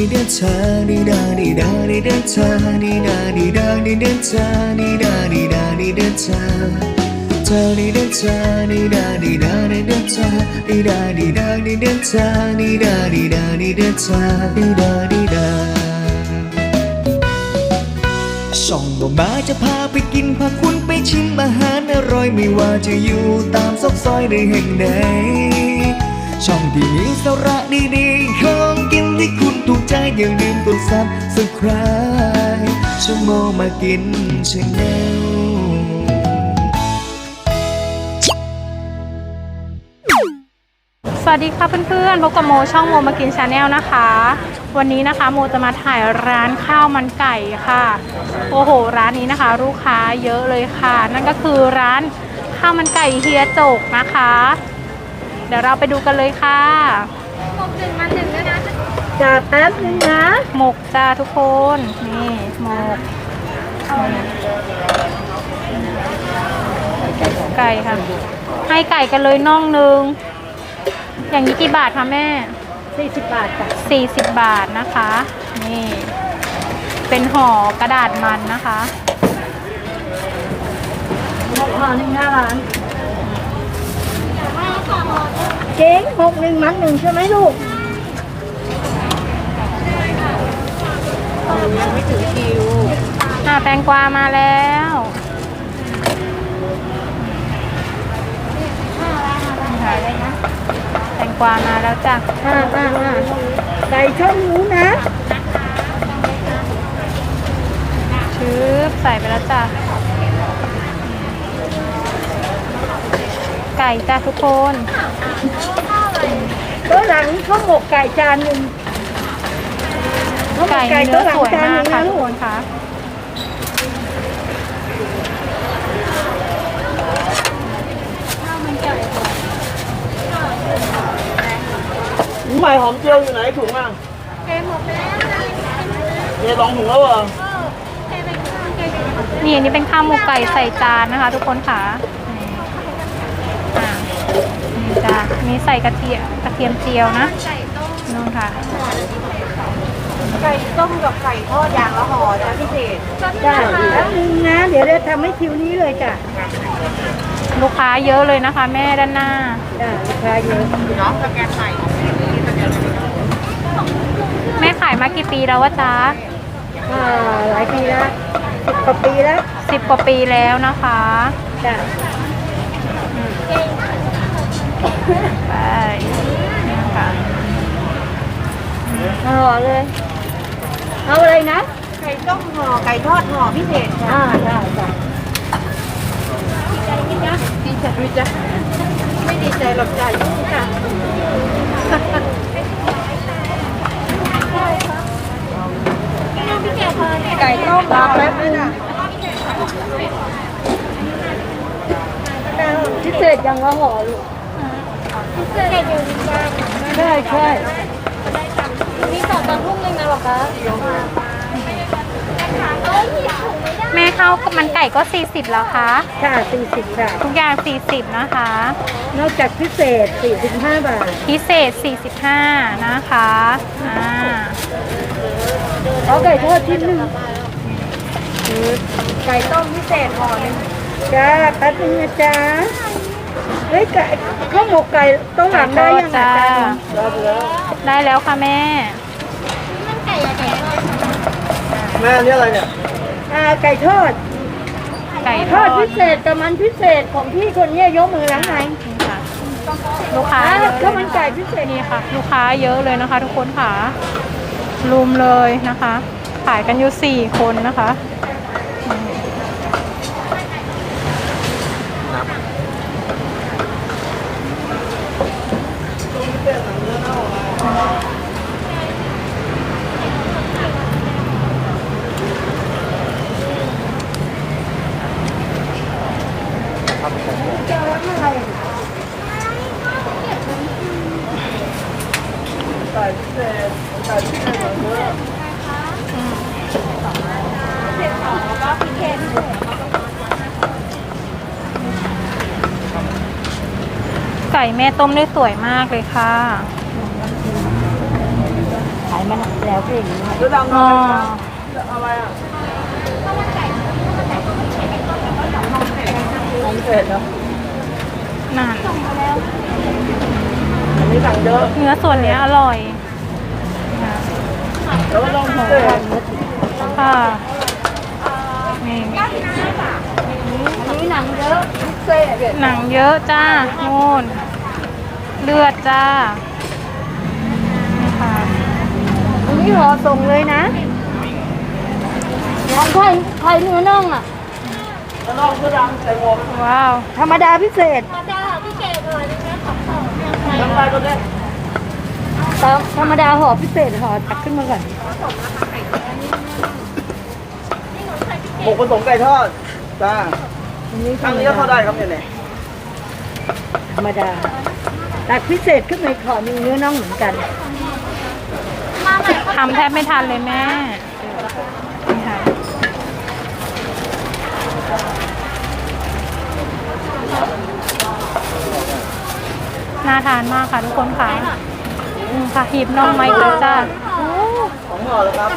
ดีเดชาดีดาดีดาดีเดชาดีดาดีดาดีเดชาดีดาดีดาดีเดชาเธอดีเดชาดีดาดีดาดีเดชาดีดาดีดาดีเดชาดีดาดีดาดีเดชาดีดาดีดาช่องบ่มาจะพาไปกินพาคุณไปชิมอาหารอร่อยไม่ว่าจะอยู่ตามซอกซอยในแห่งใดช่องที่มีสาระดีๆของกินที่คุณ ถูกใจอย่าลืมกดซับสไคร b e ช่องโมมากินชาแนลสวัสดีค่ะเพื่อนๆพบกับโมช่องโมมากินชาแนลนะคะ วันนี้นะคะโมจะมาถ่ายร้านข้าวมันไก่ค่ะ โอ้โห ร้านนี้นะคะ ลูกค้าเยอะเลยค่ะ นั่นก็คือร้านข้าวมันไก่เฮียโจกนะคะ เดี๋ยวเราไปดูกันเลยค่ะ จะแป๊บนึงนะหมกจ้าทุกคน นี่หมกไก่ค่ะ ให้ไก่กันเลยน่องนึง อย่างนี้กี่บาทคะแม่40บาทจ้ะ40บาทนะคะ นี่ เป็นห่อกระดาษมันนะคะหกห่อหนึ่งหน้าร้านเจ๊งหกหนึ่งมันหนึ่งใช่ไหมลูก ไม่ถึงคิวอ่าแตงกวามาแล้วแตงกวามาแล้วจ้ะอ่าอ่าอ่าไก่ช่องหนูนะชืบใส่ไปแล้วจ้ะไก่จ้ะทุกคนตัวหลังข้าวหมกไก่จานหนึ่งข้าวหม ไก่กไก่เนื้อสวยมากค่ะทุกคนค่ะใหม่หอมเจียวอยู่ไหนถุงอะเทหมดแล้วเทสองถุงแล้วเหรอนี่อันนี้เป็นข้าวหมกไก่ใส่จานนะคะ ทุกคนค่ะนี่อ่านี่จ้ะมีใส่กระเทียมกระเทียมเจียวนะนู่นค่ะ ไก่ต้มกับไก่ทอดอย่างละห่อจ้ะพิเศษจ้ะแป๊บนึงนะ เดี๋ยวจะทำให้คิวนี้เลยจ้ะลูกค้าเยอะเลยนะคะ แม่ด้านหน้าจ้ะลูกค้าเยอะแม่ขายมากี่ปีแล้ววะจ๊ะอ่าหลายปีแล้วสิบกว่าปีแล้วสิบกว่าปีแล้วนะคะจ้ะไปนี่ค่ะห่อเลย เอาอะไรนะไก่ต้มห่อไก่ทอดห่อพิเศษอ่าได้จ้ะดีใจไหมจ๊ะดีใจด้วยจ้ะไม่ดีใจหรอกจ้ะยุ่งจ้ะไก่ต้มรอแป๊บนึงพิเศษยังละห่อลูกพิเศษอยู่ดีจ้าใช่ใช่ มีสองตอนทุ่มหนึ่งนะหรอคะ แม่ข้าวกับมันไก่ก็ 40แล้วคะค่ะสี่สิบค่ะ ทุกอย่าง 40 นะคะ นอกจากพิเศษสี่สิบห้าบาทพิเศษ 45 นะคะอ่าเอาไก่ทอดชิ้นหนึ่งไก่ต้มพิเศษห่อหนึ่งจ้าแป๊บนึงนะจ๊ะเฮ้ยไก่ข้าวหมกไก่ต้มหลังได้ยังจ้าอะจ๊ะได้แล้วค่ะแม่ แม่อันนี่อะไรเนี่ยอ่าไก่ทอด ไก่ททออดดพิเศษกับมันพิเศษของพี่คนเนี้ยยกมือล้างไงนี่ค่ะลูกค้าอ่าเยอะเลข้าวยมันไก่พิเศษนี่ค่ะ ลูกค้าเยอะเลยนะคะ ทุกคนค่ะรุมเลยนะคะ ขายกันอยู่4คนนะคะ ไก่พิเศษไก่พิเศษเหมือนเนื้อ ไก่แม่ต้มได้สวยมากเลยค่ะขายมันแล้วแล้วพี่เนื้อดำอ๋ออะไรอะของเผ็ดเหรอนั่นอันนี้สั่งเยอะเนื้อส่วนเนี้ยอร่อยนะแล้วก็ต้องพิเศษค่ะนี่อันนี้หนังเยอะพิเศษเด็ดหนังเยอะจ้าโน่น เลือดจ้านี่ค่ะอันนี้รอส่งเลยนะน้องไข่ไข่เนื้อน่องอะแล้วนอกเสื้อดำใส่หมวกว้าว ธรรมดาพิเศษน้ำลายก็ได้ธรรมดาห่อพิเศษห่อตักขึ้นมาก่อนหมกผสมไก่ทอด จ้าอันนี้ครั้งนี้ก็เข้าได้ครับเนี่ยเนี่ยธรรมดา ตักพิเศษขึ้นมาขอมีเนื้อน่องเหมือนกัน ทำแทบไม่ทันเลยแม่นี่ค่ะน่าทานมากค่ะทุกคนค่ะอืมค่ะหีบน่องไม้แล้วจ้าของห่อแล้วครับ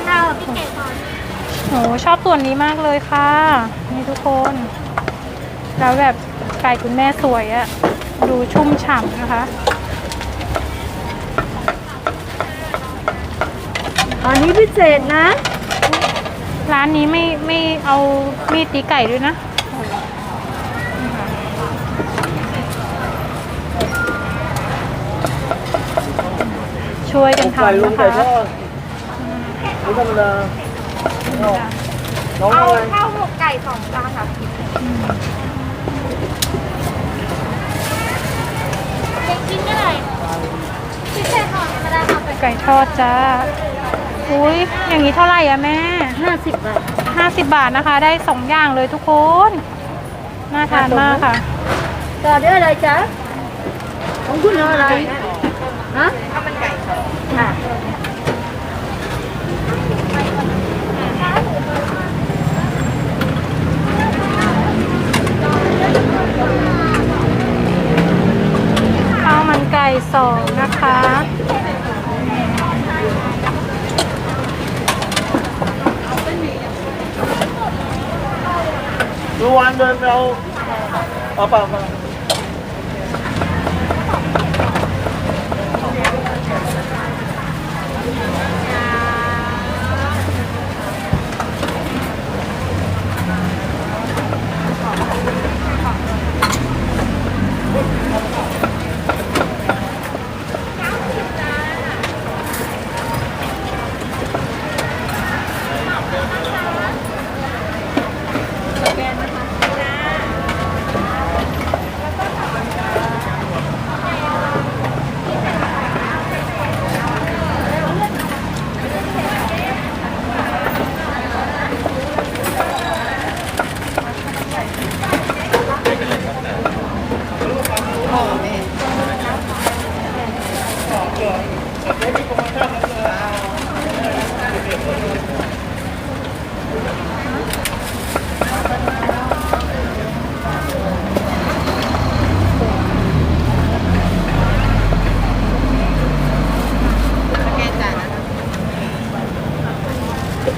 โหชอบส่วนนี้มากเลยค่ะ นี่ทุกคน แล้วแบบไก่คุณแม่สวยอะ ดูชุ่มฉ่ำนะคะ อันนี้พิเศษนะ ร้านนี้ไม่ไม่เอามีดตีไก่ด้วยนะช่วยกันไก่ทำลุงนะไก่ทคะอดนี่ธรรมดาน้องอะไรข้าวหมกไก่สองจานค่ะ กินก็ได้พิเศษห่อธรรมดาห่อเป็ดไก่ทอดจ้า อุ้ยอย่างนี้เท่าไหร่อะแม่ห้าสิบบาทห้าสิบบาทนะคะ ได้สองอย่างเลยทุกคน น่าทานมากค่ะ ต่อด้วยอะไรจ๊ะของคุณเอาอะไร ฮะข้าวมันไก่ค่ะ ข้าวมันไก่สองนะคะ ดู วันเดินไปเอาเอาเปล่าเปล่า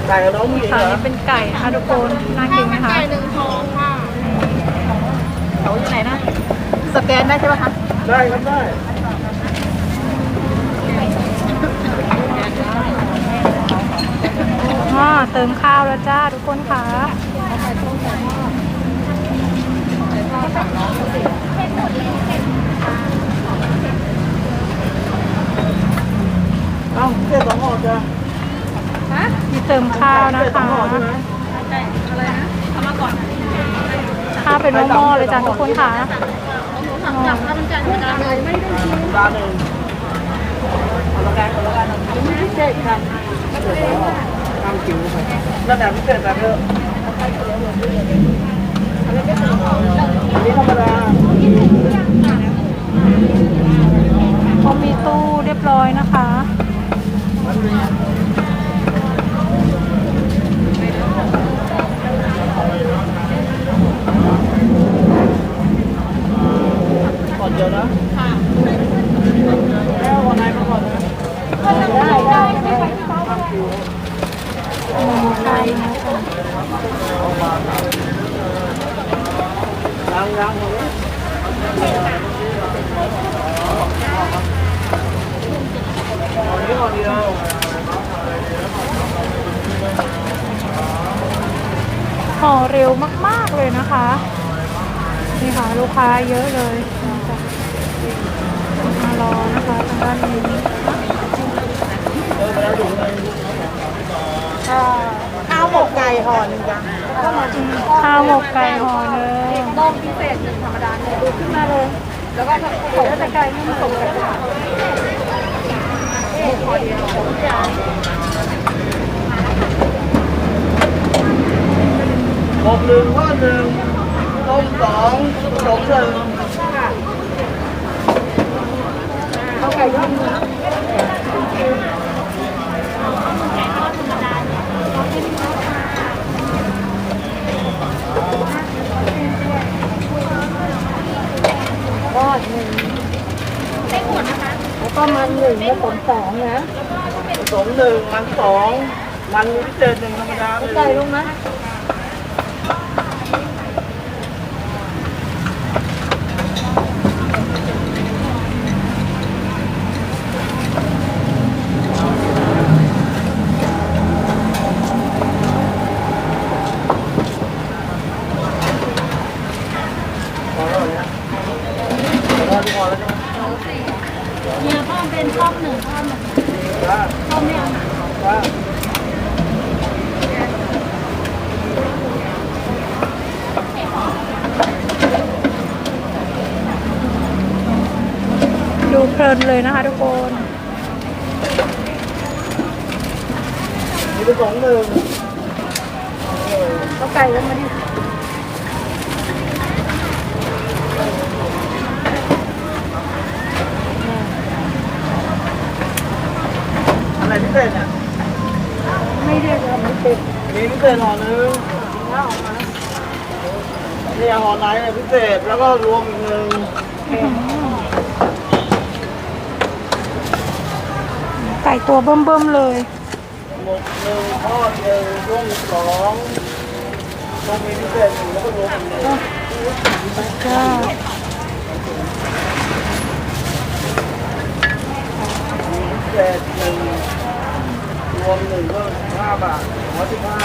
ไก่กับน้องผู้หญิง ค่ะเหรอนี่เป็นไก่นะคะทุกคนน่ากินไหมคะเขาอยู่ไหนนะสแกนได้ใช่ไหมคะได้ครับได้อ๋อเติมข้าวแล้วจ้าทุกคนค่ะเอ้าเจ๊สองห่อจ้ะ มีเติมข้าวนะเจ๊สอคะงห่อใช่ไหมข้าวเป็นหม้อๆเลยจ้าทุกคนค่ะจับข้าวมันไก่ธรรมดาเลยไม่ได้ชิมจานหนึ่งเอาละกันเอาละกันพิเศษค่ะทำจิ๋วไปนั่นแหละพิเศษแบบเยอะอันนี้ธรรมดาเขามีตู้เรียบร้อยนะคะ ก่อนเดียวนะค่ะแล้ววันไหนมาก่อนนะ ได้ได้ได้ ทำจิ๋ว ดียว ห่อเร็วมาก ๆ เลยนะคะ นี่ค่ะ ลูกค้าเยอะเลยมารอนะคะทางด้านนี้ข้าวหมกไก่ห่อหนึ่งจ้ะข้าวหมกไก่ห่อเนยต้มพิเศษหนึ่งธรรมดาเนี่ยดูขึ้นมาเลย แล้วก็ผสมแต่ไก่ไม่ผสมกันค่ะพอดีจ้หกหนึ่งทอดหนึ่ง ต้มสองผสมหนึ่งข้าวไก่ทอดหนึ่งทอดหนึ่งแล้วก็มันหนึ่งแล้วผมสองนะผสมหนึ่งมันสองมันพิเศษหนึ่งธรรมดาหนึ่งใส่ลงนะ พอแล้วเนี่ยพอที่พอแล้วใช่ไหม เนี่ยพ่อเป็นชอบหนึ่งพ่อหนึ่ง จ้า พ่อไม่เอา จ้า ดู เพลินเลยนะคะทุกคนมีผสมหนึ่งข้าวไก่แล้วมาดิอันไหนพิเศษเนี่ยไม่ได้เลยไม่ติดมีพิเศษห่อหนึ่งนี่ห่อไหนเนี่ยพิเศษแล้วก็รวมอีกหนึ่ง ไก่ ตัวเบิ่มๆเลยหมกหนึ่งทอดหนึ่งร่วมสองต้องมีพิเศษหนึ่งแล้วก็รวมอีกหนึ่งจ้าพิเศษหนึ่งรวมหนึ่งก็ห้าบาทร้อยสิบห้า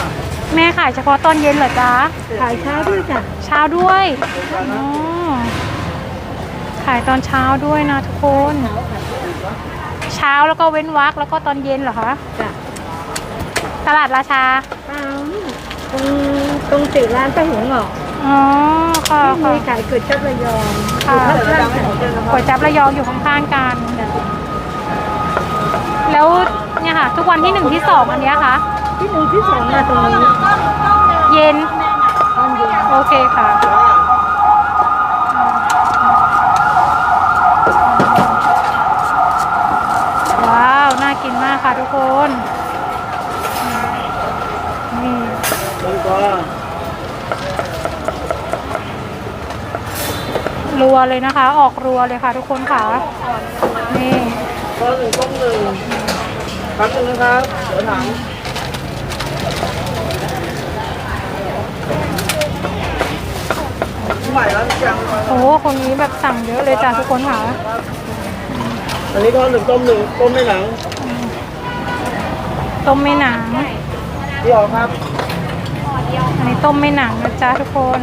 แม่ขายเฉพาะตอนเย็นเหรอจ๊ะ ขายเช้าด้วยจ้ะเช้าด้วยอ๋อขายตอนเช้าด้วยนะทุกคน เช้า แล้วก็เว้นวักแล้วก็ตอนเย็นเหรอคะจ้ะตลาดราชาตามตรงตรงติดร้านป้าหัวงอกอ๋อค่ะที่ค่ะ มีขายก๋วยจั๊บระยองค่ะอยู่ข้างๆกันก๋วยจั๊บระยองอยู่ข้างๆกัน แล้วเนี่ยค่ะ ทุกวันที่หนึ่งที่สองอันเนี้ยค่ะ ที่หนึ่งที่สองมาตรงนี้ เย็น ตอนเย็น โอเคค่ะ ว้าว น่า กินมากค่ะทุกคนนี่หนึ่งตัวรัวเลยนะคะ ออกรัวเลยค่ะทุกคนค่ะ นี่ก็หนึ่งต้มหนึ่งครับหนึ่งนะครับเดี๋ยวถามใหม่แล้วยังโอ้โหคนนี้แบบสั่งเยอะเลยจ้ะทุกคนค่ะ อันนี้ทอดหนึ่งต้มหนึ่งต้มไม่หนัง ต้มไม่หนังพี่ออกครับอันนี้ต้มไม่หนังนะจ๊ะทุกคน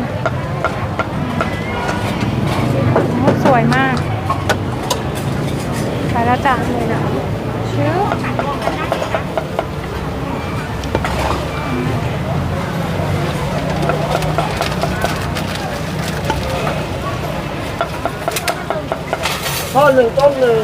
สวยมากไปแล้วจ้ะเลยนะชื่อทอหนึ่งต้มหนึ่ง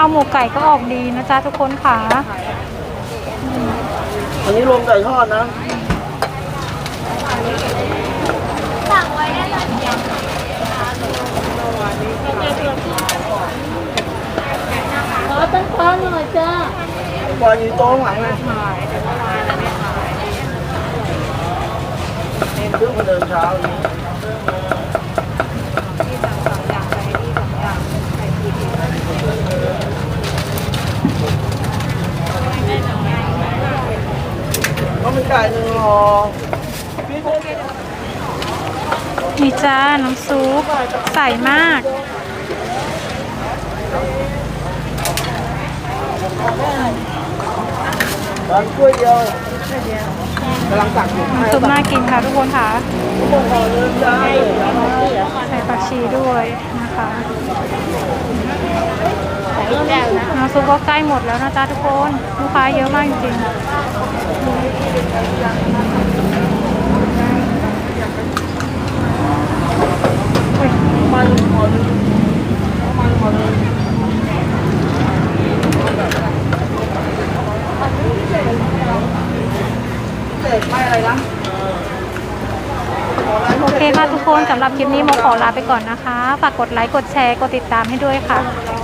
ข้าวหมู ไก่ก็ออกดีนะจ๊ะทุกคนค่ะ อันนี้รวมไก่ทอดนะขอตั้งค้อนหน่อยจ้าปล่อยอยู่โต๊ะข้างหลังเลยเพิ่งมาเดินเช้านี้ ไก่หนึ่งห่อนี่จ้า น้ำซุปใส่มาก ร้านกล้วยเดียวกำลังตักอยู่น้ำซุปน่ากินค่ะทุกคนค่ะห่อเดินได้ใส่ผักชีด้วยนะคะ น้ำซุปก็ใกล้หมดแล้วนะจ๊ะทุกคนลูกค้าเยอะมากจริงๆอุ๊ยมันห่อหนึ่งมันห่อหนึ่งเศษไม่อะไรนะโอเคค่ะทุกคนสำหรับคลิปนี้โมขอลาไปก่อนนะคะ ฝากกดไลค์ กดแชร์ กดติดตามให้ด้วยค่ะ